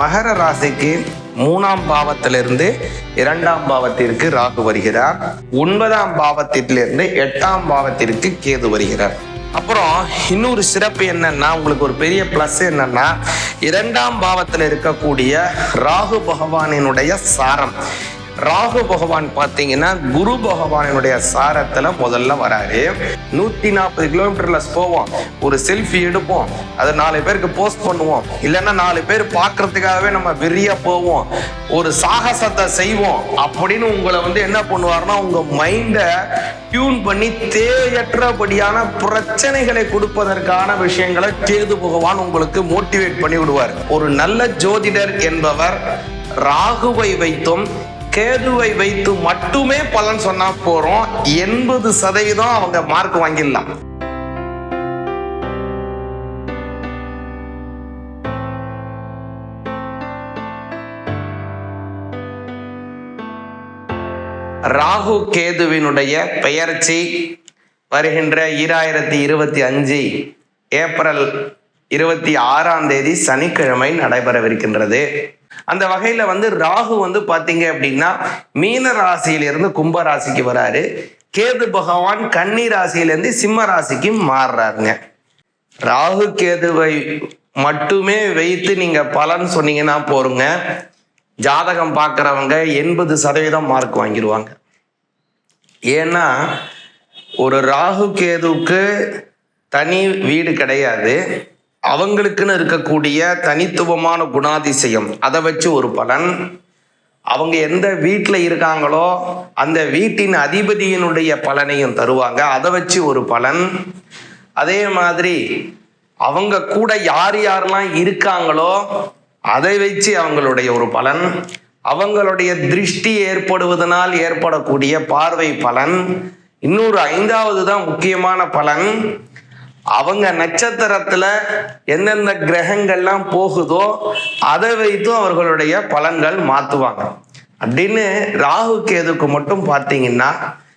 மகர ராசிக்கு மூணாம் பாவத்திலிருந்து இரண்டாம் பாவத்திற்கு ராகு வருகிறார். ஒன்பதாம் பாவத்திலிருந்து எட்டாம் பாவத்திற்கு கேது வருகிறார். அப்புறம் இன்னொரு சிறப்பு என்னன்னா உங்களுக்கு ஒரு பெரிய ப்ளஸ் என்னன்னா இரண்டாம் பாவத்தில் இருக்கக்கூடிய ராகு பகவானினுடைய சாரம். ராகு பகவான் பார்த்தீங்கன்னா குரு பகவானினுடைய சாரத்துல முதல்ல வராரு. நூத்தி நாற்பது கிலோமீட்டர்ல போவோம். ஒரு செல்ஃபி எடுப்போம். அதை நாலு பேருக்கு போஸ்ட் பண்ணுவோம். இல்லைன்னா நாலு பேர் பார்க்கறதுக்காகவே நம்ம வெறியா போவோம். ஒரு சாகசத்தை செய்வோம். அப்படின்னு உங்களை வந்து என்ன பண்ணுவார்னா உங்க மைண்டை டியூன் பண்ணி தேவையற்றபடியான பிரச்சனைகளை கொடுப்பதற்கான விஷயங்களை கேது பகவான் உங்களுக்கு மோட்டிவேட் பண்ணி விடுவார் ஒரு நல்ல ஜோதிடர் என்பவர் ராகுவை வைத்தும் கேதுவை வைத்து மட்டுமே பலன் சொன்னா போறோம். எண்பது சதவீதம் அவங்க மார்க் வாங்கிடலாம். ராகு கேதுவினுடைய பெயர்ச்சி வருகின்ற ஈராயிரத்தி இருபத்தி அஞ்சு ஏப்ரல் இருபத்தி ஆறாம் தேதி சனிக்கிழமை நடைபெறவிருக்கின்றது. அந்த வகையில வந்து ராகு வந்து பாத்தீங்க அப்படின்னா மீன ராசியிலிருந்து கும்ப ராசிக்கு வராரு. கேது பகவான் கன்னி ராசியிலேருந்து சிம்ம ராசிக்கு மாறுறாருங்க. ராகு கேதுவை மட்டுமே வைத்து நீங்க பலன் சொன்னீங்கன்னா போருங்க. ஜாதகம் பார்க்குறவங்க எண்பது சதவீதம் மார்க் வாங்கிடுவாங்க ஏன்னா ஒரு ராகு கேதுவுக்கு தனி வீடு கிடையாது. அவங்களுக்குன்னு இருக்கக்கூடிய தனித்துவமான குணாதிசயம் அதை வச்சு ஒரு பலன். அவங்க எந்த வீட்டில் இருக்காங்களோ அந்த வீட்டின் அதிபதியினுடைய பலனையும் தருவாங்க. அதை வச்சு ஒரு பலன். அதே மாதிரி அவங்க கூட யார் யாரெல்லாம் இருக்காங்களோ அதை வச்சு அவங்களுடைய ஒரு பலன். அவங்களுடைய திருஷ்டி ஏற்படுவதனால் ஏற்படக்கூடிய பார்வை பலன். இன்னொரு ஐந்தாவது தான் முக்கியமான பலன். அவங்க நட்சத்திரத்துல எந்தெந்த கிரகங்கள்லாம் போகுதோ அதை வைத்தும் அவர்களுடைய பலன்கள் மாத்துவாங்க. அப்படின்னு ராகு கேதுக்கு மட்டும் பார்த்தீங்கன்னா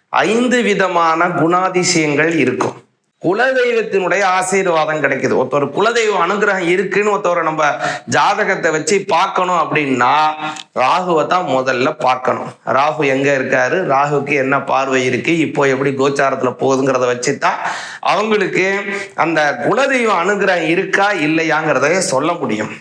ஐந்து விதமான குணாதிசயங்கள் இருக்கும். குலதெய்வத்தினுடைய ஆசீர்வாதம் கிடைக்குது. ஒருத்தர் குலதெய்வ அனுகிரகம் இருக்குன்னு ஒருத்தவரை நம்ம ஜாதகத்தை வச்சு பார்க்கணும் அப்படின்னா ராகுவை தான் முதல்ல பார்க்கணும். ராகு எங்க இருக்காரு? ராகுக்கு என்ன பார்வை இருக்கு? இப்போ எப்படி கோச்சாரத்துல போகுதுங்கிறத வச்சு தான் அவங்களுக்கு அந்த குலதெய்வ அனுகிரகம் இருக்கா இல்லையாங்கிறத சொல்ல முடியும்.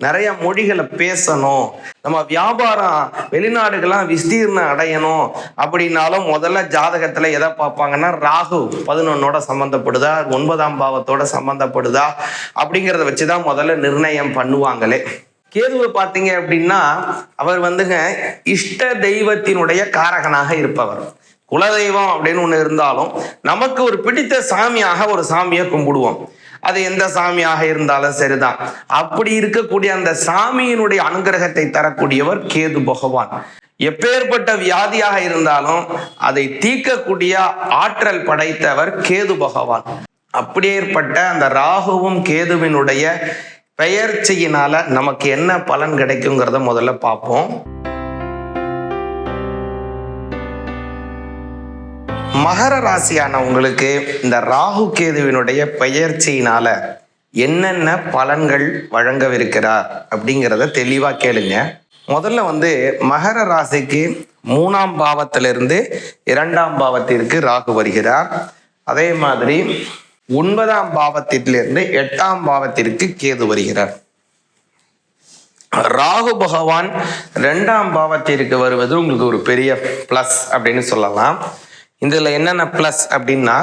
நிறைய மொழிகளை பேசணும். நம்ம வியாபாரம் வெளிநாடுகள்லாம் விஸ்தீர்ணம் அடையணும் அப்படின்னாலும் முதல்ல ஜாதகத்துல எதை பார்ப்பாங்கன்னா ராகு பதினொன்னோட சம்மந்தப்படுதா ஒன்பதாம் பாவத்தோட சம்மந்தப்படுதா அப்படிங்கிறத வச்சுதான் முதல்ல நிர்ணயம் பண்ணுவாங்களே. கேதுவை பார்த்தீங்க அப்படின்னா அவர் வந்துங்க இஷ்ட தெய்வத்தினுடைய காரகனாக இருப்பவர். குலதெய்வம் அப்படின்னு ஒன்று இருந்தாலும் நமக்கு ஒரு பிடித்த சாமியாக ஒரு சாமியை கும்பிடுவோம். அது எந்த சாமியாக இருந்தாலும் சரிதான். அப்படி இருக்கக்கூடிய அந்த சாமியினுடைய அனுகிரகத்தை தரக்கூடியவர் கேது பகவான். எப்பேற்பட்ட வியாதியாக இருந்தாலும் அதை தீர்க்கக்கூடிய ஆற்றல் படைத்தவர் கேது பகவான். அப்படியேற்பட்ட அந்த ராகுவும் கேதுவினுடைய பெயர்ச்சியினால நமக்கு என்ன பலன் கிடைக்குங்கிறத முதல்ல பார்ப்போம். மகர ராசியான உங்களுக்கு இந்த ராகு கேதுவினுடைய பெயர்ச்சியினால என்னென்ன பலன்கள் வழங்கவிருக்கிறார் அப்படிங்கிறத தெளிவா கேளுங்க. முதல்ல வந்து மகர ராசிக்கு மூணாம் பாவத்திலிருந்து இரண்டாம் பாவத்திற்கு ராகு வருகிறார். அதே மாதிரி ஒன்பதாம் பாவத்திலிருந்து எட்டாம் பாவத்திற்கு கேது வருகிறார். ராகு பகவான் ரெண்டாம் பாவத்திற்கு வருவது உங்களுக்கு ஒரு பெரிய ப்ளஸ் அப்படின்னு சொல்லலாம். இதில் என்னென்ன ப்ளஸ் அப்படின்னா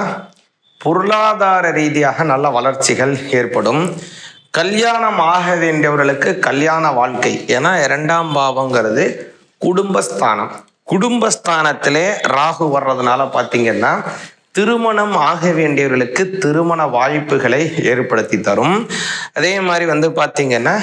பொருளாதார ரீதியாக நல்ல வளர்ச்சிகள் ஏற்படும். கல்யாணம் ஆக வேண்டியவர்களுக்கு கல்யாண வாழ்க்கை ஏன்னா இரண்டாம் பாவங்கிறது குடும்பஸ்தானம். குடும்பஸ்தானத்திலே ராகு வர்றதுனால பார்த்தீங்கன்னா திருமணம் ஆக வேண்டியவர்களுக்கு திருமண வாய்ப்புகளை ஏற்படுத்தி தரும். அதே மாதிரி வந்து பார்த்தீங்கன்னா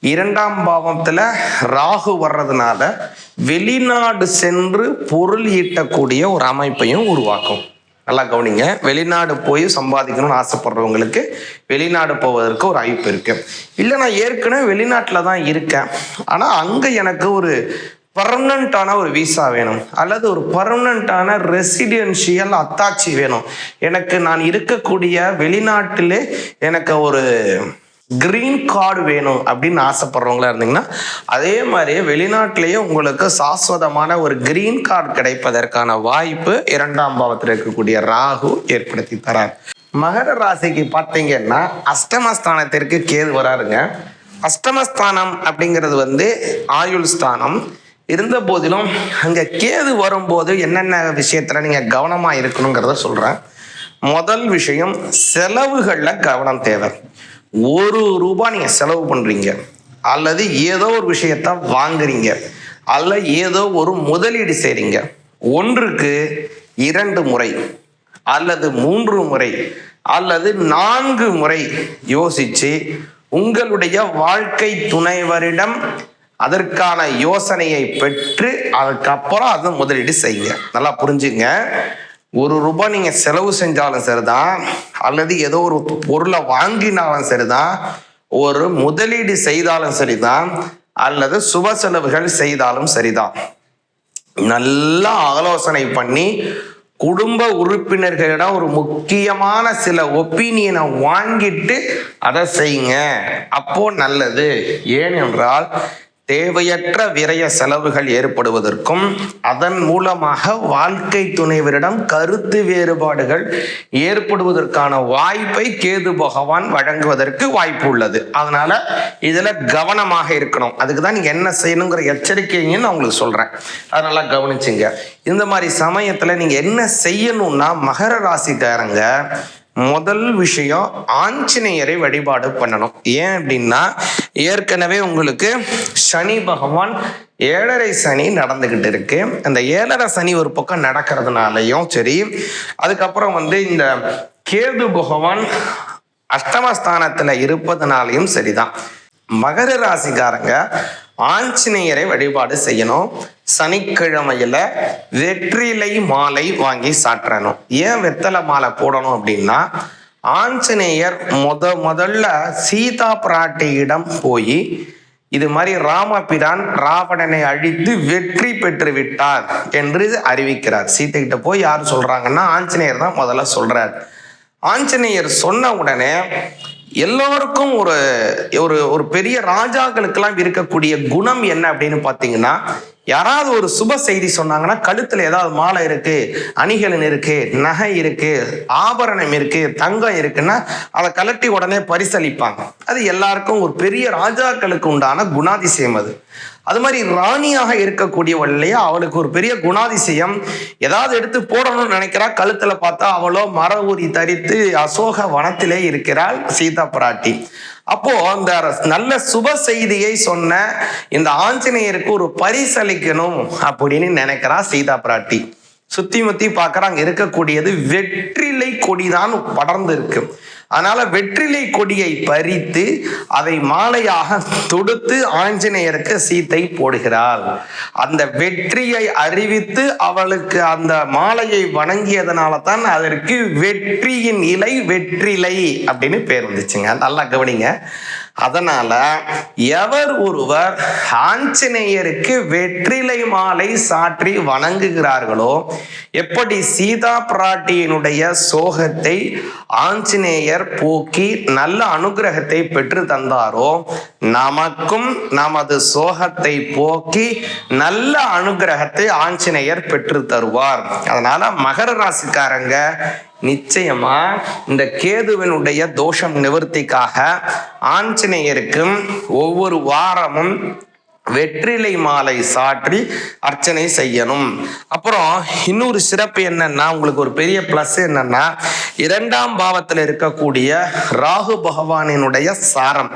இரண்டாம் பாவத்துல ராகு வர்றதுனால வெளிநாடு சென்று பொருள் ஈட்டக்கூடிய ஒரு அமைப்பையும் உருவாக்கும். நல்லா கவனிங்க. வெளிநாடு போய் சம்பாதிக்கணும்னு ஆசைப்படுறவங்களுக்கு வெளிநாடு போவதற்கு ஒரு வாய்ப்பு இருக்கு. இல்லை நான் ஏற்கனவே வெளிநாட்டில் தான் இருக்கேன். ஆனால் அங்கே எனக்கு ஒரு பர்மனண்ட்டான ஒரு விசா வேணும். அல்லது ஒரு பர்மனண்ட்டான ரெசிடென்ஷியல் அத்தாட்சி வேணும். எனக்கு நான் இருக்கக்கூடிய வெளிநாட்டிலே எனக்கு ஒரு கிரீன் கார்டு வேணும் அப்படின்னு ஆசைப்படுறவங்களா இருந்தீங்கன்னா அதே மாதிரி வெளிநாட்டிலேயே உங்களுக்கு சாஸ்வதமான ஒரு கிரீன் கார்டு கிடைப்பதற்கான வாய்ப்பு இரண்டாம் பாவத்தில் இருக்கக்கூடிய ராகு ஏற்படுத்தி தரார். மகர ராசிக்கு பார்த்தீங்கன்னா அஷ்டமஸ்தானத்திற்கு கேது வராருங்க. அஷ்டமஸ்தானம் அப்படிங்கிறது வந்து ஆயுள் ஸ்தானம். இருந்த போதிலும் அங்கே கேது வரும்போது என்னென்ன விஷயத்தில் நீங்கள் கவனமாக இருக்கணுங்கிறத சொல்கிறேன் முதல் விஷயம் செலவுகளில் கவனம் தேவை. ஒரு ரூபாய் நீங்கள் செலவு பண்ணுறீங்க அல்லது ஏதோ ஒரு விஷயத்த வாங்குறீங்க அல்ல ஏதோ ஒரு முதலீடு செய்கிறீங்க ஒன்றுக்கு இரண்டு முறை அல்லது மூன்று முறை அல்லது நான்கு முறை யோசித்து உங்களுடைய வாழ்க்கை துணைவரிடம் அதற்கான யோசனையை பெற்று அதுக்கப்புறம் அதை முதலீடு செய்யுங்க. நல்லா புரிஞ்சுங்க. ஒரு ரூபாய் நீங்க செலவு செஞ்சாலும் சரிதான் அல்லது ஏதோ ஒரு பொருளை வாங்கினாலும் சரிதான் ஒரு முதலீடு செய்தாலும் சரிதான் அல்லது சுப செலவுகள் செய்தாலும் சரிதான். நல்லா ஆலோசனை பண்ணி குடும்ப உறுப்பினர்களிடம் ஒரு முக்கியமான சில ஒப்பீனியனை வாங்கிட்டு அதை செய்யுங்க. அப்போ நல்லது. ஏனென்றால் தேவையற்ற விரய செலவுகள் ஏற்படுவதற்கும் அதன் மூலமாக வாழ்க்கை துணைவரிடம் கருத்து வேறுபாடுகள் ஏற்படுவதற்கான வாய்ப்பை கேது பகவான் வழங்குவதற்கு வாய்ப்பு உள்ளது. அதனால இதுல கவனமாக இருக்கணும். அதுக்கு தான் நீங்க என்ன செய்யணுங்கிற எச்சரிக்கையும் நான் உங்களுக்கு சொல்றேன். அதனால கவனிச்சுங்க. இந்த மாதிரி சமயத்துல நீங்க என்ன செய்யணும்னா மகர ராசிக்காரங்க முதல் விஷயம் ஆஞ்சநேயரை வழிபாடு பண்ணணும். ஏன் அப்படின்னா ஏற்கனவே உங்களுக்கு சனி பகவான் ஏழரை சனி நடந்துகிட்டு இருக்கு. அந்த ஏழரை சனி ஒரு பக்கம் நடக்கிறதுனாலையும் சரி அதுக்கப்புறம் வந்து இந்த கேது பகவான் அஷ்டமஸ்தானத்துல இருப்பதனாலையும் சரிதான். மகர ராசிக்காரங்க ஆஞ்சநேயரை வழிபாடு செய்யணும். சனிக்கிழமையில வெற்றிலை மாலை வாங்கி சாற்றணும். ஏன் வெத்தலை மாலை போடணும் அப்படின்னா ஆஞ்சநேயர் முத முதல்ல சீதா பிராட்டியிடம் போய் இது மாதிரி ராமபிரான் ராவணனை அழித்து வெற்றி பெற்று விட்டார் என்று அறிவிக்கிறார். சீத்தை கிட்ட போய் யார் சொல்றாங்கன்னா ஆஞ்சநேயர் தான் முதல்ல சொல்றார். ஆஞ்சநேயர் சொன்ன உடனே எல்லோருக்கும் ஒரு ஒரு ஒரு பெரிய ராஜாக்களுக்கெல்லாம் இருக்கக்கூடிய குணம் என்ன அப்படின்னு பார்த்தீங்கன்னா யாராவது ஒரு சுப செய்தி சொன்னாங்கன்னா கழுத்துல ஏதாவது மாலை இருக்கு அணிகலன் இருக்கு நகை இருக்கு ஆபரணம் இருக்கு தங்கம் இருக்குன்னா அதை கலட்டி உடனே பரிசளிப்பாங்க. அது எல்லாருக்கும் ஒரு பெரிய ராஜாக்களுக்கு உண்டான குணாதிசயம் அது. அது மாதிரி ராணியாக இருக்கக்கூடியவள் இல்லையா அவளுக்கு ஒரு பெரிய குணாதிசயம். ஏதாவது எடுத்து போடணும்னு நினைக்கிறா கழுத்துல பார்த்தா அவளோ மர ஊறி தரித்து அசோக வனத்திலே இருக்கிறாள் சீதா பிராட்டி. அப்போ அந்த நல்ல சுப செய்தியை சொன்ன இந்த ஆஞ்சநேயருக்கு ஒரு பரிசளிக்கணும் அப்படின்னு நினைக்கிறா சீதா பிராட்டி. சுத்தி முத்தி பார்க்கற இருக்கக்கூடியது வெற்றிலை கொடிதான் படர்ந்து இருக்கு அதனால வெற்றிலை கொடியை பறித்து அதை மாலையாக தொடுத்து ஆஞ்சநேயருக்கு சீத்தை போடுகிறாள். அந்த வெற்றியை அறிவித்து அவளுக்கு அந்த மாலையை வணங்கியதனால தான் அதற்கு வெற்றியின் இலை வெற்றிலை அப்படின்னு பேர் வந்துச்சுங்க. நல்லா கவனிங்க. அதனால எவர் ஒருவர் ஆஞ்சநேயருக்கு வெற்றிலை மாலை சாற்றி வணங்குகிறார்களோ எப்படி சீதா பிராட்டியினுடைய சோகத்தை ஆஞ்சநேயர் போக்கி நல்ல அனுகிரகத்தை பெற்று தந்தாரோ நமக்கும் நமது சோகத்தை போக்கி நல்ல அனுகிரகத்தை ஆஞ்சநேயர் பெற்று தருவார். அதனால மகர ராசிக்காரங்க நிச்சயமா இந்த கேதுவினுடைய தோஷம் நிவர்த்திக்காக ஆஞ்சநேயருக்கும் ஒவ்வொரு வாரமும் வெற்றிலை மாலை சாற்றி அர்ச்சனை செய்யணும். அப்புறம் இன்னொரு சிறப்பு என்னன்னா உங்களுக்கு ஒரு பெரிய பிளஸ் என்னன்னா இரண்டாம் பாவத்தில் இருக்கக்கூடிய ராகு பகவானினுடைய சாரம்.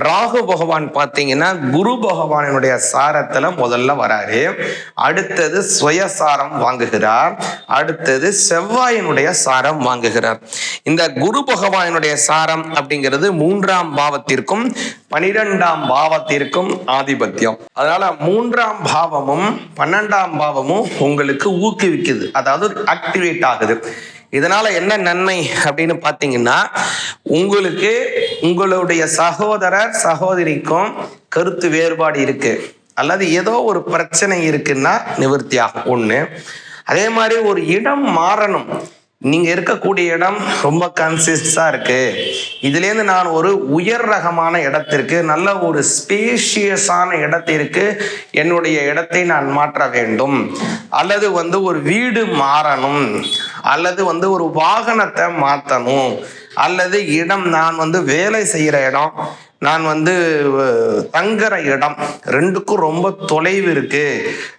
ராகு பகவான் பார்த்தீங்கன்னா குரு பகவானினுடைய சாரத்துல முதல்ல வராரு. அடுத்தது சுயசாரம் வாங்குகிறார். அடுத்தது செவ்வாயினுடைய சாரம் வாங்குகிறார். இந்த குரு பகவானினுடைய சாரம் அப்படிங்கிறது மூன்றாம் பாவத்திற்கும் பனிரெண்டாம் பாவத்திற்கும் ஆதிபத்தியம். அதனால மூன்றாம் பாவமும் பன்னெண்டாம் பாவமும் உங்களுக்கு ஊக்குவிக்குது. அதாவது ஆக்டிவேட் ஆகுது. இதனால என்ன நன்மை அப்படின்னு பார்த்தீங்கன்னா உங்களுக்கு உங்களுடைய சகோதரர் சகோதரிக்கும் கருத்து வேறுபாடு இருக்கு. அல்லது ஏதோ ஒரு பிரச்சனை இருக்குன்னா நிவர்த்தி ஆகும் ஒண்ணு. அதே மாதிரி ஒரு இடம் மாறணும். நீங்க இருக்கக்கூடிய இடம் ரொம்ப கன்சிஸ்டா இருக்கு. இதுலேருந்து நான் ஒரு உயர் ரகமான இடத்திற்கு நல்ல ஒரு ஸ்பேஷியஸான இடத்திற்கு என்னுடைய இடத்தை நான் மாற்ற வேண்டும். அல்லது வந்து ஒரு வீடு மாறணும். அல்லது வந்து ஒரு வாகனத்தை மாற்றணும். அல்லது இடம் நான் வந்து வேலை செய்கிற இடம் நான் வந்து தங்குற இடம் ரெண்டுக்கும் ரொம்ப தொலைவு இருக்கு.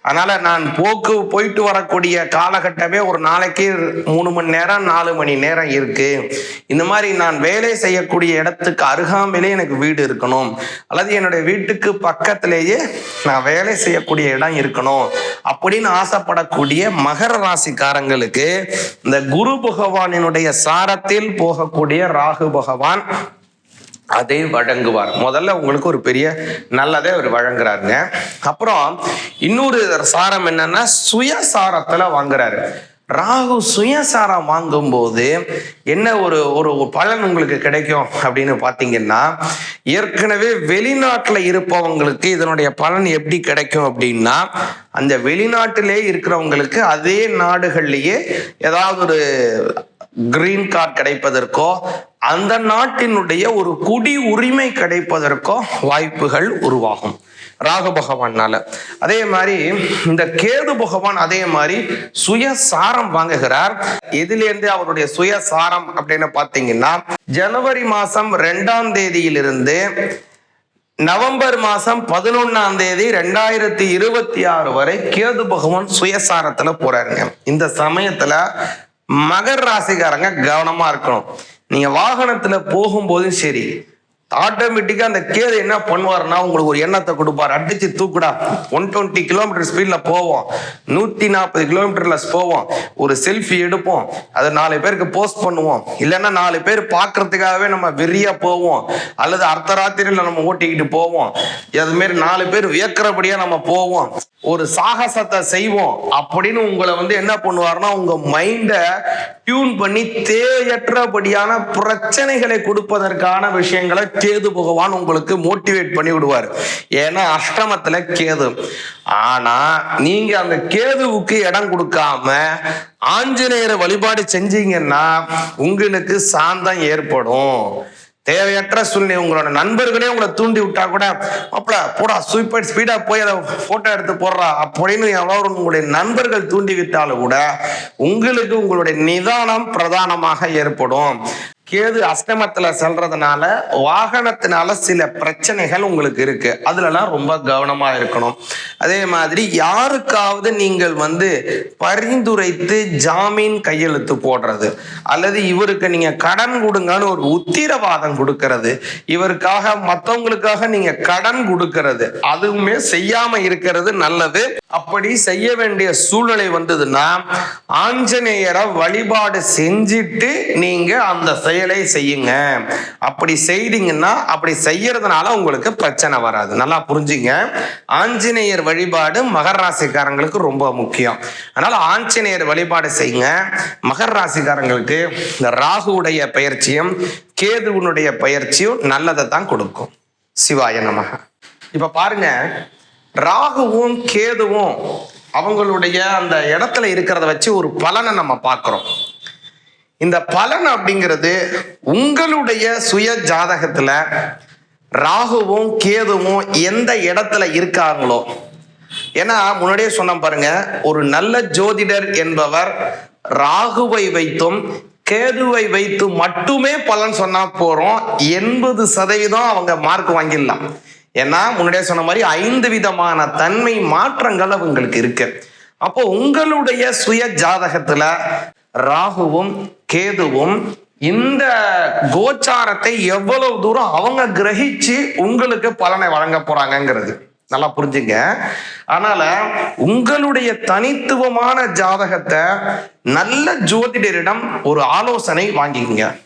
அதனால நான் போக்கு போயிட்டு வரக்கூடிய காலகட்டமே ஒரு நாளைக்கு மூணு மணி நேரம் நாலு மணி நேரம் இருக்கு. இந்த மாதிரி நான் வேலை செய்யக்கூடிய இடத்துக்கு அருகாமையிலே எனக்கு வீடு இருக்கணும். அல்லது என்னுடைய வீட்டுக்கு பக்கத்திலேயே நான் வேலை செய்யக்கூடிய இடம் இருக்கணும். அப்படின்னு ஆசைப்படக்கூடிய மகர ராசிக்காரங்களுக்கு இந்த குரு பகவானினுடைய சாரத்தில் போகக்கூடிய ராகு பகவான் அதை வழங்குவார். முதல்ல உங்களுக்கு ஒரு பெரிய நல்லதே அவர் வழங்குறாருங்க. அப்புறம் இன்னொரு சாரம் என்னன்னா சுயசாரத்துல வாங்குறாரு. ராகு சுயசாரம் வாங்கும்போது என்ன ஒரு ஒரு பலன் உங்களுக்கு கிடைக்கும் அப்படின்னு பார்த்தீங்கன்னா ஏற்கனவே வெளிநாட்டில் இருப்பவங்களுக்கு இதனுடைய பலன் எப்படி கிடைக்கும் அப்படின்னா அந்த வெளிநாட்டிலே இருக்கிறவங்களுக்கு அதே நாடுகள்லேயே ஏதாவது ஒரு கிரீன் கார்டு கிடைப்பதற்கோ அந்த நாட்டினுடைய ஒரு குடி உரிமை கிடைப்பதற்கோ வாய்ப்புகள் உருவாகும். ராகு பகவானால அதே மாதிரி இந்த கேது பகவான் அதே மாதிரி சுயசாரம் வாங்குகிறார். எதிலிருந்து அவருடைய சுயசாரம் அப்படின்னு பார்த்தீங்கன்னா ஜனவரி மாசம் ரெண்டாம் தேதியிலிருந்து நவம்பர் மாசம் பதினொன்னாம் தேதி ரெண்டாயிரத்தி இருபத்தி ஆறு வரை கேது பகவான் சுயசாரத்துல போறாருங்க. இந்த சமயத்துல மகர் ராசிக்காரங்க கவனமா இருக்கணும். நீங்க வாகனத்துல போகும்போதும் சரி ஆட்டோமேட்டிக்கா அந்த கேது என்ன பண்ணுவாருன்னா உங்களுக்கு ஒரு எண்ணத்தை கொடுப்பாரு. அடிச்சு தூக்குடா. ஒன் டுவெண்ட்டி கிலோமீட்டர் ஸ்பீட்ல போவோம். நூத்தி நாற்பது கிலோமீட்டர்ல போவோம். ஒரு செல்ஃபி எடுப்போம். அதை நாலு பேருக்கு போஸ்ட் பண்ணுவோம். இல்லைன்னா நாலு பேர் பார்க்கறதுக்காகவே நம்ம வெறியா போவோம். அல்லது அர்த்த ராத்திரியில நம்ம ஓட்டிக்கிட்டு போவோம். அது நாலு பேர் வியக்கிறபடியா நம்ம போவோம். ஒரு சாகசத்தை செய்வோம் அப்படின்னு உங்களை வந்து என்ன பண்ணுவாருன்னா உங்க மைண்டை டியூன் பண்ணி தேவையற்றபடியான பிரச்சனைகளை கொடுப்பதற்கான விஷயங்களை கேது பகவான் உங்களுக்கு மோட்டிவேட் பண்ணி விடுவார். ஏன்னா அஷ்டமத்துல கேது. ஆனா நீங்க அந்த கேதுவுக்கு இடம் கொடுக்காம ஆஞ்சநேயரை வழிபாடு செஞ்சீங்கன்னா உங்களுக்கு சாந்தம் ஏற்படும். தேவையற்ற சூழ்நிலை உங்களோட நண்பர்களே உங்களை தூண்டி விட்டா கூட மாப்பிள போடா சூப்பர் ஸ்பீடா போய் அதை போட்டோ எடுத்து போடுறா அப்படின்னு எவ்வளோ உங்களுடைய நண்பர்கள் தூண்டி விட்டாலும் கூட உங்களுக்கு உங்களுடைய நிதானம் பிரதானமாக ஏற்படும். கேது அஷ்டமத்துல செல்றதுனால வாகனத்தினால சில பிரச்சனைகள் உங்களுக்கு இருக்கு. அதுலலாம் ரொம்ப கவனமா இருக்கணும். அதே மாதிரி யாருக்காவது நீங்கள் வந்து பரிந்துரைத்து ஜாமீன் கையெழுத்து போடுறது அல்லது இவருக்கு நீங்க கடன் கொடுங்கன்னு ஒரு உத்திரவாதம் கொடுக்கறது இவருக்காக மற்றவங்களுக்காக நீங்க கடன் கொடுக்கறது அதுவுமே செய்யாம இருக்கிறது நல்லது. அப்படி செய்ய வேண்டிய சூழ்நிலை வந்ததுன்னா ஆஞ்சநேயரை வழிபாடு செஞ்சுட்டு நீங்க அந்த செயல் செய்யுங்க. அப்படி செய்தீங்கன்னா அப்படி செய்யறதுனால உங்களுக்கு பிரச்சனை வராது. நல்லா புரிஞ்சுங்க. ஆஞ்சநேயர் வழிபாடு மகர ராசிக்காரங்களுக்கு ரொம்ப முக்கியம். அதனால ஆஞ்சநேயர் வழிபாடு செய்யுங்க. மகர ராசிக்காரங்களுக்கு இந்த ராகுவுடைய பயிற்சியும் கேதுவனுடைய பயிற்சியும் நல்லதை தான் கொடுக்கும். சிவாய நமக. இப்ப பாருங்க ராகுவும் கேதுவும் அவங்களுடைய அந்த இடத்துல இருக்கிறத வச்சு ஒரு பலனை நம்ம பார்க்கிறோம். இந்த பலன் அப்படிங்கிறது உங்களுடைய சுய ஜாதகத்துல ராகுவும் கேதுவும் எந்த இடத்துல இருக்காங்களோ? ஏன்னா முன்னாடியே சொன்ன பாருங்க ஒரு நல்ல ஜோதிடர் என்பவர் ராகுவை வைத்தும் கேதுவை வைத்து மட்டுமே பலன் சொன்னா போறோம். எண்பது சதவீதம் அவங்க மார்க் வாங்கிடலாம். ஏன்னா முன்னாடியே சொன்ன மாதிரி ஐந்து விதமான தன்மை மாற்றங்கள் அவங்களுக்கு இருக்கு. அப்போ உங்களுடைய சுய ஜாதகத்துல ராகுவும் கேதுவும் இந்த கோச்சாரத்தை எவ்வளவு தூரம் அவங்க கிரகிச்சு உங்களுக்கு பலனை வழங்க போறாங்கங்கிறது. நல்லா புரிஞ்சுங்க. அதனால உங்களுடைய தனித்துவமான ஜாதகத்தை நல்ல ஜோதிடரிடம் ஒரு ஆலோசனை வாங்கிக்கங்க.